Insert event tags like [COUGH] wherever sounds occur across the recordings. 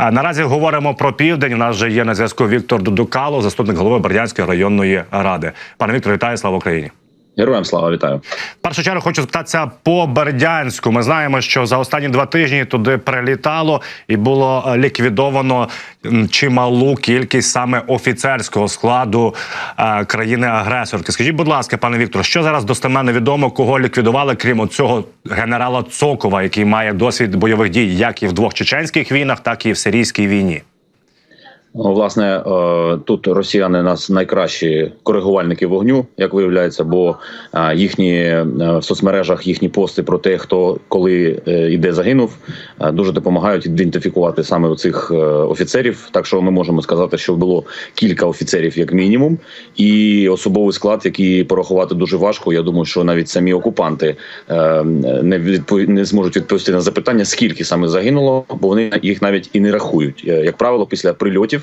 Наразі говоримо про південь. У нас вже є на зв'язку Віктор Дудукало, заступник голови Бердянської районної ради. Пане Віктор, вітаю, слава Україні. Героям слава вітаю. Першу чергу хочу запитатися по Бердянську. Ми знаємо, що за останні два тижні туди прилітало і було е, ліквідовано чималу кількість саме офіцерського складу е, країни-агресорки. Скажіть, будь ласка, пане Віктор, що зараз достеменно відомо, кого ліквідували, крім цього генерала Цокова, який має досвід бойових дій як і в двох чеченських війнах, так і в сирійській війні. Власне, е, тут росіяни нас найкращі коригувальники вогню, як виявляється, бо е, їхні е, в соцмережах їхні пости про те, хто коли е, іде загинув, дуже допомагають ідентифікувати саме цих офіцерів. Так що ми можемо сказати, що було кілька офіцерів, як мінімум, і особовий склад, який порахувати дуже важко. Я думаю, що навіть самі окупанти не відпов... не зможуть відповісти на запитання, скільки саме загинуло, бо вони їх навіть і не рахують. Як правило, після прильотів,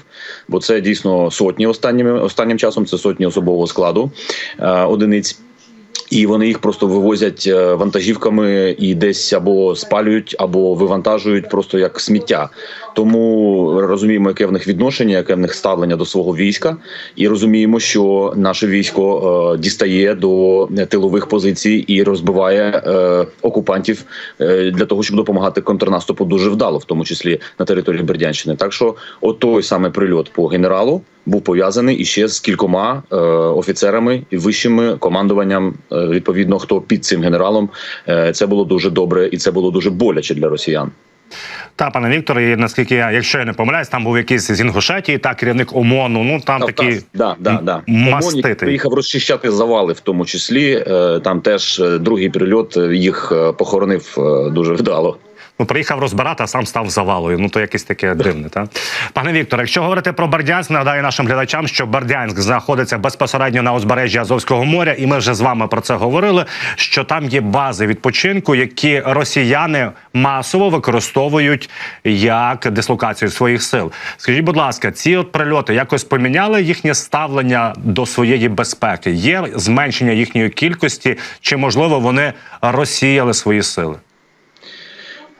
бо це дійсно сотні останніми останнім часом. Це сотні особового складу е, одиниць. І вони їх просто вивозять е, вантажівками і десь або спалюють, або вивантажують просто як сміття. Тому розуміємо, яке в них відношення, яке в них ставлення до свого війська, і розуміємо, що наше військо е, дістає до тилових позицій і розбиває е, окупантів е, для того, щоб допомагати контрнаступу дуже вдало, в тому числі на території Бердянщини. Так що, от той саме прильот по генералу був пов'язаний іще з кількома е, офіцерами і вищими командуванням. Е, відповідно, хто під цим генералом е, це було дуже добре, і це було дуже боляче для росіян. Та пане Віктор, і наскільки я, якщо я не помиляюсь, там був якийсь з Інгушетії, та керівник ОМОНу. Ну там такі да, да, да. мастити. ОМОН приїхав розчищати завали, в тому числі Е, там теж е, другий прильот е, їх похоронив дуже вдало. Ну, приїхав розбирати, а сам став завалою. Ну то якесь таке дивне. Та пане Віктор, якщо говорити про Бердянськ, нагадаю нашим глядачам, що Бердянськ знаходиться безпосередньо на узбережжі Азовського моря, і ми вже з вами про це говорили. Що там є бази відпочинку, які росіяни масово використовують як дислокацію своїх сил. Скажіть, будь ласка, ці от прильоти якось поміняли їхнє ставлення до своєї безпеки? Є зменшення їхньої кількості, чи можливо вони розсіяли свої сили?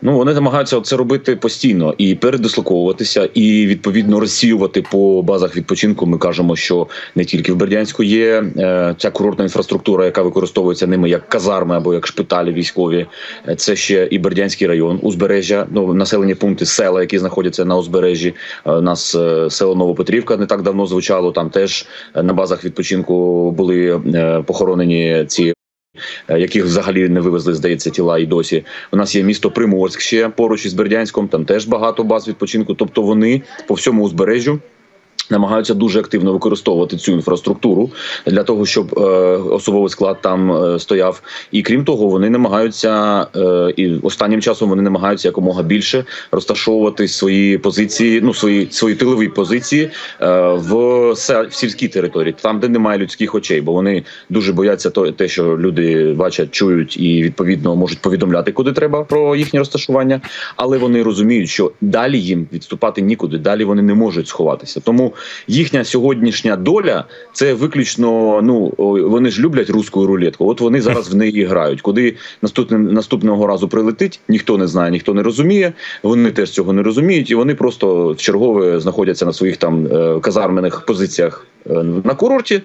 Ну вони намагаються це робити постійно і передислоковуватися, і відповідно розсіювати по базах відпочинку. Ми кажемо, що не тільки в Бердянську є е, ця курортна інфраструктура, яка використовується ними як казарми або як шпиталі військові. Е, Це ще і Бердянський район, узбережжя, ну населені пункти, села, які знаходяться на узбережжі. Е, У нас е, село Новопетрівка не так давно звучало. Там теж е, на базах відпочинку були е, похоронені ці яких взагалі не вивезли, здається, тіла і досі. У нас є місто Приморськ ще поруч із Бердянськом. Там теж багато баз відпочинку. Тобто вони по всьому узбережжю. Намагаються дуже активно використовувати цю інфраструктуру для того, щоб е, особовий склад там е, стояв. І крім того, вони намагаються е, і останнім часом вони намагаються якомога більше розташовувати свої позиції, ну свої свої тилові позиції е, в, в сільській території, там, де немає людських очей, бо вони дуже бояться то, те, що люди бачать, чують і відповідно можуть повідомляти, куди треба про їхнє розташування. Але вони розуміють, що далі їм відступати нікуди, далі вони не можуть сховатися. Тому їхня сьогоднішня доля це виключно. Ну вони ж люблять руську рулетку. От вони зараз в неї грають. Куди наступним наступного разу прилетить, ніхто не знає, ніхто не розуміє. Вони теж цього не розуміють, і вони просто в чергове знаходяться на своїх там е, казармених позиціях е, на курорті.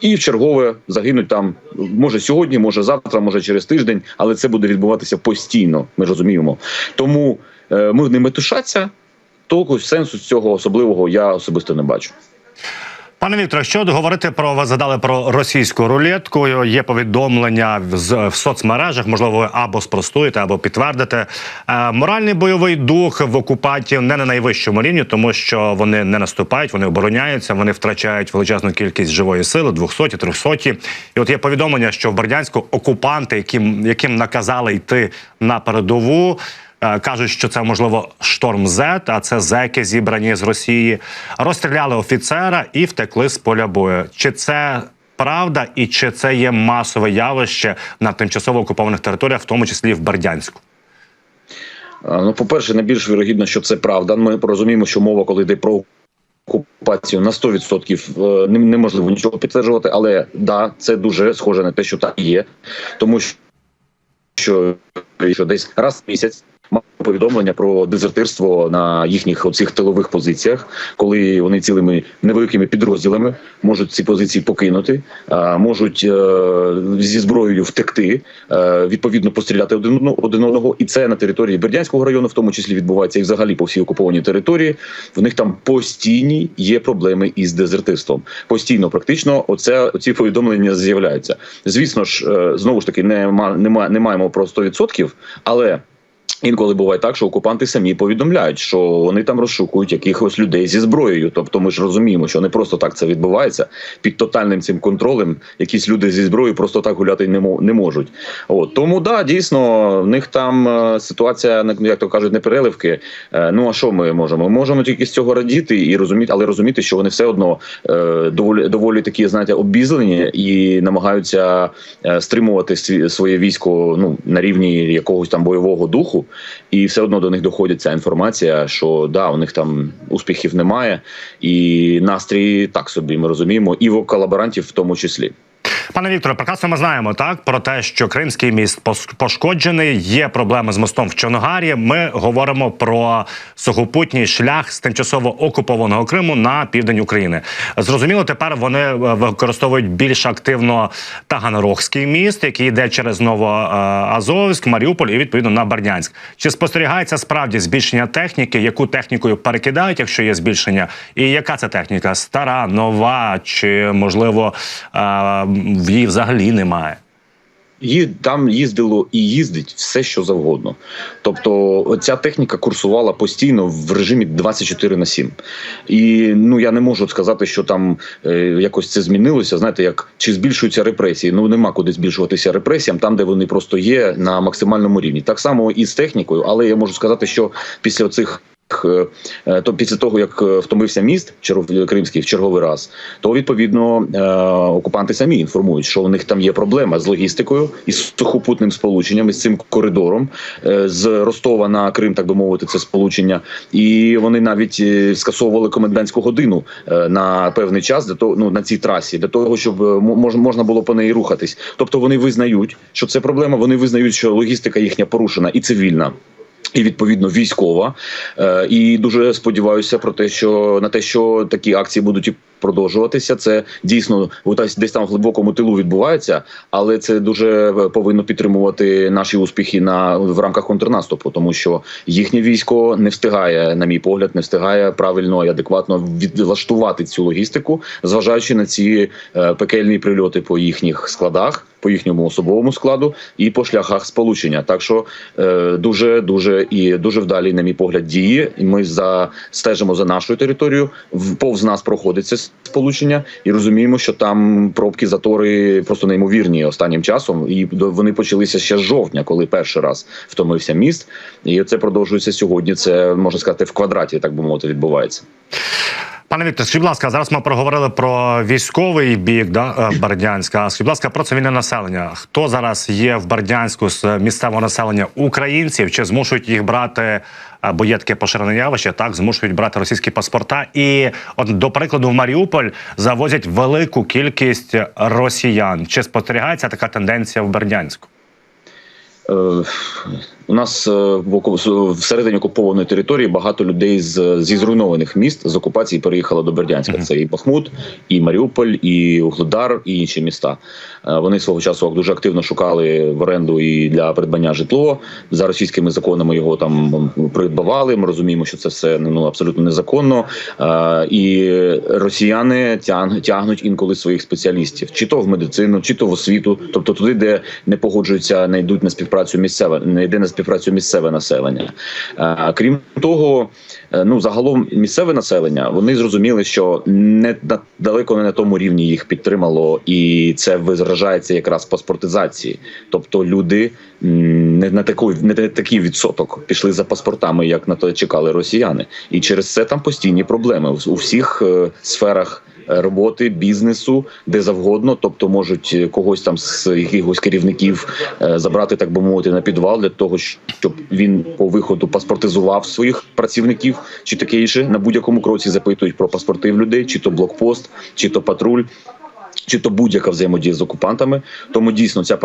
І в чергове загинуть там може сьогодні, може завтра, може через тиждень, але це буде відбуватися постійно. Ми розуміємо. Тому е, ми не метушаться. Толку сенсу цього особливого я особисто не бачу. Пане Вікторе, от говорити про ви задали про російську рулетку, є повідомлення в, в соцмережах, можливо, ви або спростуєте, або підтвердите. Е, моральний бойовий дух в окупантів не на найвищому рівні, тому що вони не наступають, вони обороняються, вони втрачають величезну кількість живої сили, 200, 300. І от є повідомлення, що в Бердянську окупанти, яким, яким наказали йти на передову. Е, Кажуть, що це можливо шторм Z, а це зеки зібрані з Росії. Розстріляли офіцера і втекли з поля бою. Чи це правда, і чи це є масове явище на тимчасово окупованих територіях, в тому числі в Бердянську? Ну, по-перше, найбільш вірогідно, що це правда. Ми розуміємо, що мова, коли йде про окупацію на 100% е, неможливо нічого підтверджувати, але да, це дуже схоже на те, що так є, тому що, що десь раз в місяць мав повідомлення про дезертирство на їхніх оцих тилових позиціях, коли вони цілими невеликими підрозділами можуть ці позиції покинути, можуть е, зі зброєю втекти, е, відповідно постріляти один одного. І це на території Бердянського району, в тому числі відбувається і взагалі по всій окупованій території. В них там постійні є проблеми із дезертирством. Постійно, практично, оце оці повідомлення з'являються. Звісно ж, е, знову ж таки, не, ма- не, не маємо про 100%, але. Інколи буває так, що окупанти самі повідомляють, що вони там розшукують якихось людей зі зброєю. Тобто, ми ж розуміємо, що не просто так це відбувається під тотальним цим контролем. Якісь люди зі зброєю просто так гуляти не мо- не можуть. От тому да, дійсно, в них там е, ситуація, як то кажуть, не переливки. Е, Ну а що ми можемо? Ми можемо тільки з цього радіти і розуміти, але розуміти, що вони все одно е, доволі доволі такі, знаєте, обізлені і намагаються стримувати сві- своє військо ну на рівні якогось там бойового духу, і все одно до них доходить ця інформація, що да, у них там успіхів немає, і настрій так собі ми розуміємо, і в колаборантів в тому числі. Пане Вікторе, прекрасно ми знаємо так про те, що Кримський міст пошкоджений. Є проблеми з мостом в Чорногарі. Ми говоримо про сухопутній шлях з тимчасово окупованого Криму на південь України. Зрозуміло, тепер вони е, використовують більш активно Таганрогський міст, який йде через Новоазовськ, Маріуполь і відповідно на Бердянськ. Чи спостерігається справді збільшення техніки? Яку технікою перекидають, якщо є збільшення? І яка це техніка? Стара, нова чи можливо е, її взагалі немає? Її там їздило і їздить все, що завгодно. Тобто, ця техніка курсувала постійно в режимі 24 на 7. І ну я не можу сказати, що там е, якось це змінилося. Знаєте, як чи збільшуються репресії? Ну нема куди збільшуватися репресіям, там де вони просто є на максимальному рівні. Так само і з технікою, але я можу сказати, що після цих. То після того, як е, втомився міст Кримський в черговий раз, то відповідно е, окупанти самі інформують, що у них там є проблема з логістикою і з сухопутним сполученням із цим коридором е, з Ростова на Крим, так би мовити, це сполучення, і вони навіть е, скасовували комендантську годину е, на певний час для того, ну на цій трасі, для того, щоб е, можна було по неї рухатись. Тобто вони визнають, що це проблема. Вони визнають, що логістика їхня порушена і цивільна. І відповідно військова, Е, і дуже сподіваюся про те, що на те, що такі акції будуть і продовжуватися. Це дійсно десь там в глибокому тилу відбувається, але це дуже е, повинно підтримувати наші успіхи на в рамках контрнаступу, тому що їхнє військо не встигає, на мій погляд, не встигає правильно і адекватно відлаштувати цю логістику, зважаючи на ці е, пекельні прильоти по їхніх складах. По їхньому особовому складу і по шляхах сполучення, так що е, дуже дуже і дуже вдалі, на мій погляд, дії. Ми за стежимо за нашою територією. Повз нас проходить це сполучення, і розуміємо, що там пробки затори просто неймовірні останнім часом. І вони почалися ще з жовтня, коли перший раз втомився міст. І це продовжується сьогодні. Це можна сказати в квадраті, так би мовити, відбувається. Пане Віктор, скажіть, будь ласка, зараз ми проговорили про військовий бік да, е, Бердянська. Скажіть, будь ласка, про цивільне населення. Хто зараз є в Бердянську з місцевого населення українців? Чи змушують їх брати, бо є таке поширене явище, так змушують брати російські паспорта? І от до прикладу, в Маріуполь завозять велику кількість росіян. Чи спостерігається така тенденція в Бердянську? У нас е, в всередині окупованої території багато людей з зі зруйнованих міст з окупації переїхало до Бердянська. Це і Бахмут, і Маріуполь, і Угледар, і інші міста. Е, Вони свого часу дуже активно шукали в оренду і для придбання житло. За російськими законами його там придбавали. Ми розуміємо, що це все ну абсолютно незаконно. Е, І росіяни тягнуть інколи своїх спеціалістів, чи то в медицину, чи то в освіту, тобто туди, де не погоджуються, не йдуть на співпрацю місцеве, не йде на співпрацю місцеве населення. Е, Крім того, е, ну загалом місцеве населення вони зрозуміли, що не далеко не на тому рівні їх підтримало, і це виражається якраз паспортизації. Тобто люди не на такий, не на такий відсоток пішли за паспортами, як на то чекали росіяни, і через це там постійні проблеми у всіх е, сферах. Е, Роботи бізнесу де завгодно, тобто можуть е, когось там з якихось керівників е, забрати, так би мовити, на підвал для того, щоб він по виходу паспортизував своїх працівників чи таке інше. На будь-якому кроці запитують про паспорти в людей, чи то блокпост, чи то патруль, чи то будь-яка взаємодія з окупантами. Тому дійсно ця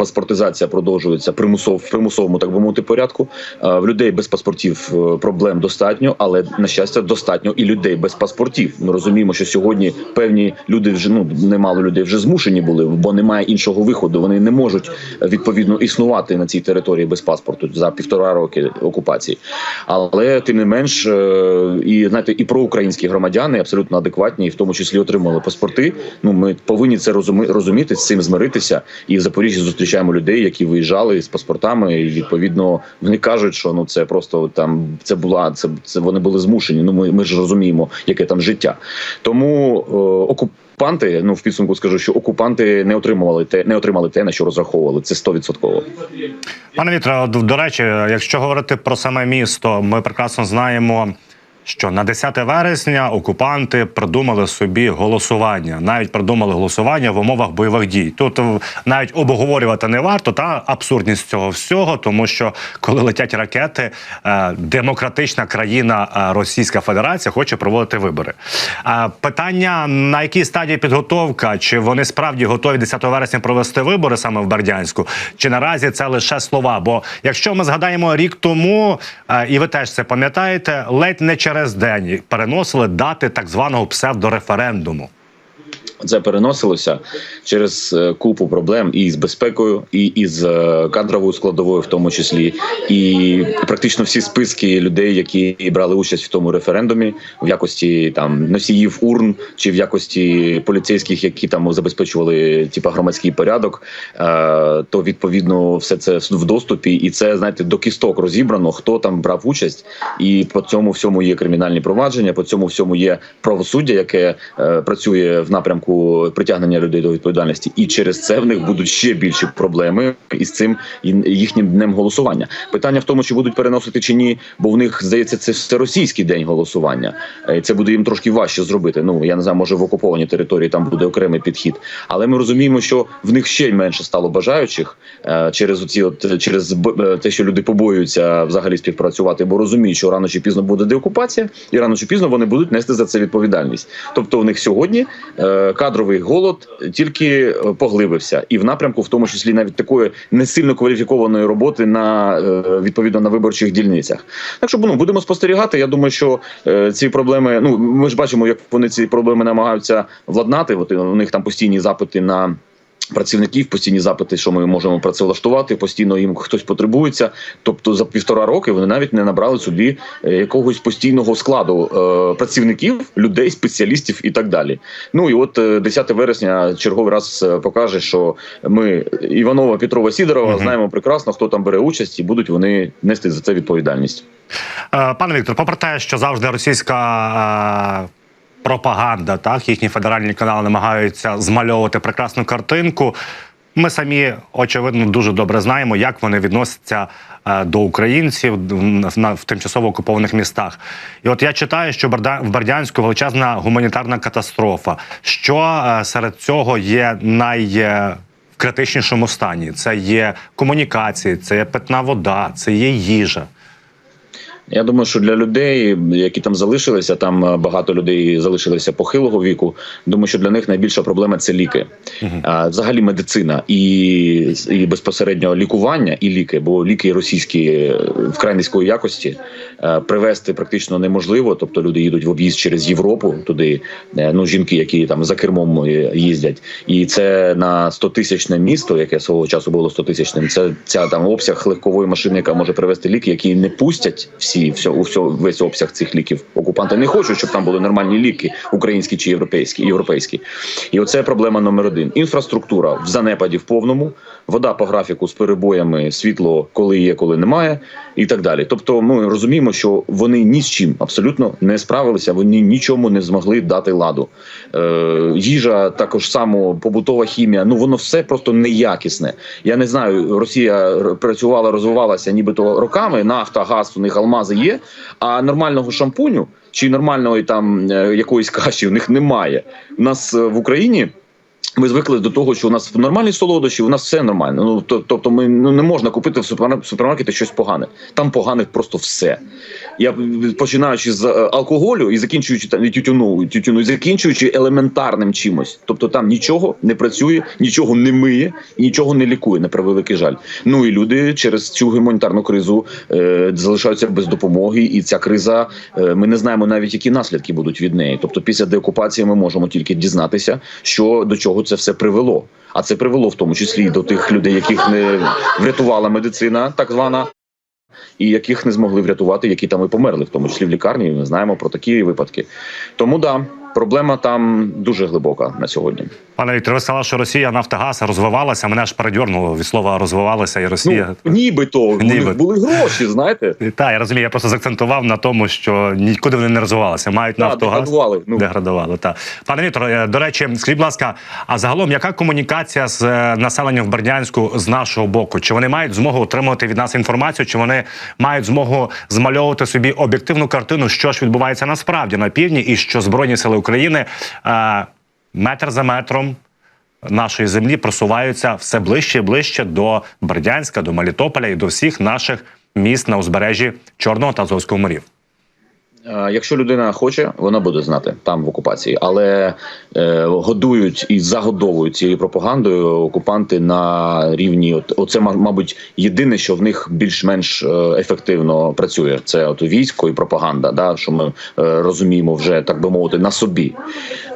Паспортизація продовжується примусов в примусовому, так би мовити, порядку. Е, В людей без паспортів е, проблем достатньо, але на щастя, достатньо і людей без паспортів. Ми розуміємо, що сьогодні певні люди вже ну немало людей вже змушені були, бо немає іншого виходу. Вони не можуть е, відповідно існувати на цій території без паспорту за півтора роки окупації. Але тим не менш, і знаєте, і проукраїнські громадяни абсолютно адекватні, і в тому числі отримали паспорти. Ну ми повинні це розуміти, з цим змиритися. І в Запоріжжі зустрічаємо людей, які виїжджали з паспортами. І відповідно вони кажуть, що ну це просто там це була це, це вони були змушені. Ну ми, ми ж розуміємо, яке там життя. Тому е, окупанти, ну в підсумку скажу, що окупанти не отримували те, не отримали те, на що розраховували. Це 100%. Пане Вітре, до, до речі, якщо говорити про саме місто, ми прекрасно знаємо. Що на 10 вересня окупанти придумали собі голосування, навіть придумали голосування в умовах бойових дій. Тут навіть обговорювати не варто та абсурдність цього всього, тому що коли летять ракети, е, демократична країна е, Російська Федерація хоче проводити вибори. Е, Питання на якій стадії підготовка, чи вони справді готові 10 вересня провести вибори саме в Бердянську, чи наразі це лише слова? Бо якщо ми згадаємо рік тому, і ви теж це пам'ятаєте, ледь не через день переносили дати так званого псевдореферендуму. Це переносилося через е, купу проблем і з безпекою, і із е, кадровою складовою, в тому числі, і практично всі списки людей, які брали участь в тому референдумі, в якості там носіїв урн чи в якості поліцейських, які там забезпечували типа громадський порядок, е, то відповідно все це в доступі, і це знаєте до кісток розібрано, хто там брав участь, і по цьому всьому є кримінальні провадження. По цьому всьому є правосуддя, яке працює в напрямку притягнення людей до відповідальності, і через це в них будуть ще більші проблеми із цим їхнім днем голосування. Питання в тому, чи будуть переносити чи ні, бо в них здається, це всеросійський день голосування. Е, Це буде їм трошки важче зробити. Ну я не знаю, може в окупованій території там буде окремий підхід, але ми розуміємо, що в них ще менше стало бажаючих е, через оці, от через е, те, що люди побоюються взагалі співпрацювати, бо розуміють, що рано чи пізно буде деокупація, і рано чи пізно вони будуть нести за це відповідальність. Тобто, у них сьогодні кадровий голод тільки е, поглибився, і в напрямку, в тому числі навіть такої не сильно кваліфікованої роботи на е, відповідно на виборчих дільницях. Так що ну, будемо спостерігати. Я думаю, що е, ці проблеми. Ну ми ж бачимо, як вони ці проблеми намагаються владнати. От у них там постійні запити на. Працівників постійні запити, що ми можемо працевлаштувати, постійно їм хтось потребується. Тобто за півтора роки вони навіть не набрали собі е, якогось постійного складу е, працівників, людей, спеціалістів і так далі. Ну і от е, 10 вересня черговий раз е, покаже, що ми Іванова, Петрова, Сідорова Мгм. знаємо прекрасно, хто там бере участь, і будуть вони нести за це відповідальність. Е, Пане Віктор, попри те, що завжди російська. Пропаганда, так їхні федеральні канали намагаються змальовувати прекрасну картинку. Ми самі очевидно дуже добре знаємо, як вони відносяться е, до українців в, тимчасово окупованих містах. І от я читаю, що в Бердянську величезна гуманітарна катастрофа. Що е, серед цього є най е, стані? Це є комунікації, це є питна вода, це є їжа. Я думаю, що для людей, які там залишилися, там е, багато людей залишилися похилого віку. Думаю, що для них найбільша проблема це ліки, а, взагалі медицина і, і безпосередньо лікування і ліки, бо ліки російські е, вкрай низької якості е, привезти практично неможливо. Тобто люди їдуть в об'їзд через Європу туди. Ну жінки, які там за кермом їздять, і це на 100 тисячне місто, яке свого часу було 100 тисячним. Це ця там обсяг легкової машини, яка може привезти ліки, які не пустять всі все, все, весь обсяг цих ліків. Окупанти не хочуть, щоб там були нормальні ліки, українські чи європейські, європейські. І оце проблема номер один. Інфраструктура в занепаді в повному, вода по графіку з перебоями, світло, коли є, коли немає, і так далі. Тобто, ми розуміємо, що вони ні з чим абсолютно не справилися, вони нічому не змогли дати ладу. Е, їжа також само побутова хімія. Ну воно все просто неякісне. Я не знаю, Росія працювала, розвивалася нібито роками. Нафта, газ, у них алмази є. А нормального шампуню чи нормальної там е, якоїсь каші у них немає. У нас е, в Україні. Ми звикли до того, що у нас нормальні солодощі, у нас все нормально. Ну тобто, ми ну не можна купити в супермар- супермаркеті щось погане. Там погане просто все. Я починаючи з е, алкоголю і закінчуючи там тютюну, тютюну, і закінчуючи елементарним чимось. Тобто там нічого не працює, нічого не миє і нічого не лікує, на превеликий жаль. Ну і люди через цю гуманітарну кризу е, залишаються без допомоги, і ця криза е, ми не знаємо навіть, які наслідки будуть від неї. Тобто, після деокупації ми можемо тільки дізнатися, що до чого це все привело. А це привело в тому числі і до тих людей, яких не врятувала медицина, так звана. І яких не змогли врятувати, які там і померли, в тому числі в лікарні. Ми знаємо про такі випадки. Тому да, проблема там дуже глибока на сьогодні. Пане Віктор, ви сказали, що Росія Нафтогаз розвивалася. Мене ж передьорнуло від слова розвивалася і Росія. Ну нібито у Нібито. були гроші, знаєте, [LAUGHS] Так, я розумію, я просто заакцентував на тому, що нікуди вони не розвивалися. Мають Да, Нафтогаз. деградували. Ну. Деградували, так. Пане Віктор, е, до речі, скажіть, будь ласка, а загалом яка комунікація з е, населенням в Бердянську з нашого боку? Чи вони мають змогу отримувати від нас інформацію, чи вони мають змогу змальовувати собі об'єктивну картину, що ж відбувається насправді на півдні, і що Збройні сили України е, метр за метром нашої землі просуваються все ближче і ближче до Бердянська, до Мелітополя і до всіх наших міст на узбережжі Чорного та Азовського морів. Е, Якщо людина хоче, вона буде знати там в окупації, але е, годують і загодовують цією пропагандою окупанти на рівні. От оце ма- мабуть єдине, що в них більш-менш е, ефективно працює. Це от військо і пропаганда. Да, що ми е, розуміємо вже так би мовити на собі.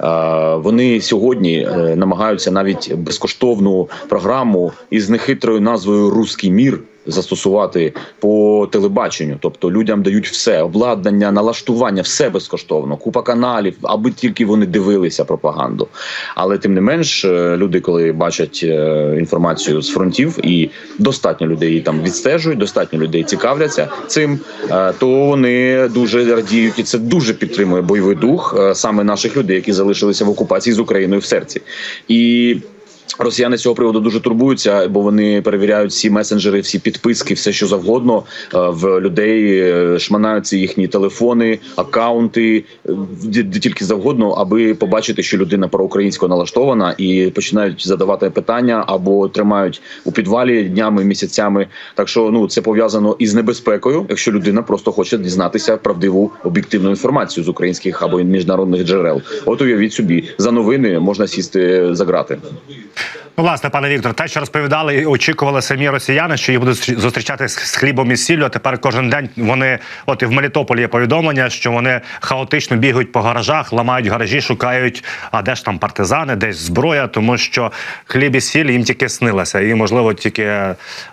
Е, вони сьогодні е, намагаються навіть безкоштовну програму із нехитрою назвою Руський мір застосувати по телебаченню. Тобто людям дають все обладнання, налаштування, все безкоштовно, купа каналів, аби тільки вони дивилися пропаганду. Але тим не менш, е, люди, коли бачать е, інформацію з фронтів, і достатньо людей її там відстежують, достатньо людей цікавляться цим, е, то вони дуже радіють, і це дуже підтримує бойовий дух саме наших людей, які залишилися в окупації з Україною в серці. І Росіяни з цього приводу дуже турбуються, бо вони перевіряють всі месенджери, всі підписки, все що завгодно е, в людей. е, Шманаються їхні телефони, акаунти, е, де, де тільки завгодно, аби побачити, що людина проукраїнсько налаштована, і починають задавати питання або тримають у підвалі днями, місяцями. Так що ну це пов'язано із небезпекою, якщо людина просто хоче дізнатися правдиву об'єктивну інформацію з українських або міжнародних джерел. От уявіть собі, за новини можна сісти за грати. Ну, власне, пане Віктор, те, що розповідали і очікували самі росіяни, що їх будуть зустрічати з хлібом і сіллю. А тепер кожен день вони, от і в Мелітополі є повідомлення, що вони хаотично бігають по гаражах, ламають гаражі, шукають, а де ж там партизани, десь зброя, тому що хліб і сіль їм тільки снилося. І, можливо, тільки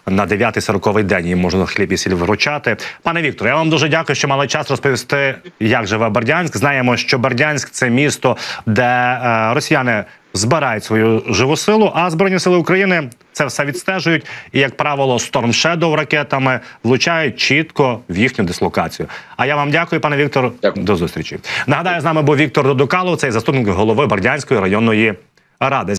на 9-й 40-й день їм можна хліб і сіль вручати. Пане Віктор, я вам дуже дякую, що мали час розповісти, як живе Бердянськ. Знаємо, що Бердянськ це місто, де е, росіяни збирають свою живу силу, а Збройні сили України це все відстежують і, як правило, Storm Shadow ракетами влучають чітко в їхню дислокацію. А я вам дякую, пане Віктор. Дякую. До зустрічі. Нагадаю, з нами був Віктор Додукалов, цей заступник голови Бердянської районної ради.